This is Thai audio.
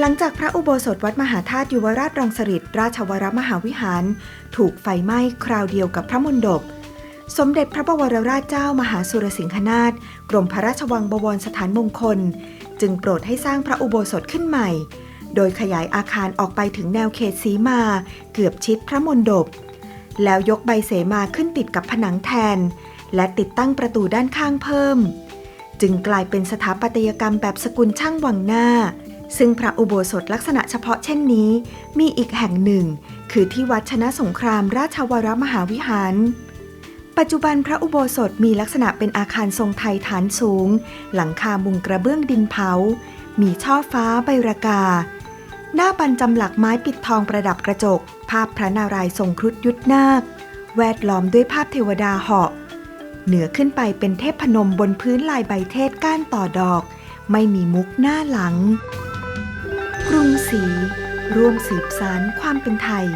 หลังจากพระอุโบสถวัดมหาธาตุยุวราชรังสฤษราชวรมหาวิหาร ถูกไฟไหม้คราวเดียวกับพระมณฑปสมเด็จพระบวรราชเจ้ามหาสุรสิงหนาถกรมพระราชวังบวรสถานมงคล จึงโปรดให้สร้างพระอุโบสถขึ้นใหม่ โดยขยายอาคารออกไปถึงแนวเขตสีมา เกือบชิดพระมณฑปแล้วยกใบเสมาขึ้นติดกับผนังแทน และติดตั้งประตูด้านข้างเพิ่ม จึงกลายเป็นสถาปัตยกรรมแบบสกุลช่างวังหน้า ซึ่งพระอุโบสถลักษณะเฉพาะเช่นนี้ มีอีกแห่งหนึ่ง คือที่วัดชนะสงครามราชวรมหาวิหาร ปัจจุบันพระอุโบสถมีลักษณะเป็นอาคารทรงไทยฐานสูง หลังคามุงกระเบื้องดินเผา มีช่อฟ้าใบรากา หน้าบันจำหลักไม้ปิดทองประดับกระจก ภาพพระนารายณ์ทรงครุฑยุทธนาค แวดล้อมด้วยภาพเทวดาเหาะเหนือขึ้นไปเป็นเทพพนมบนพื้นลายใบเทศก้านต่อดอก ไม่มีมุกหน้าหลัง สี ร่วมสืบสารความเป็นไทย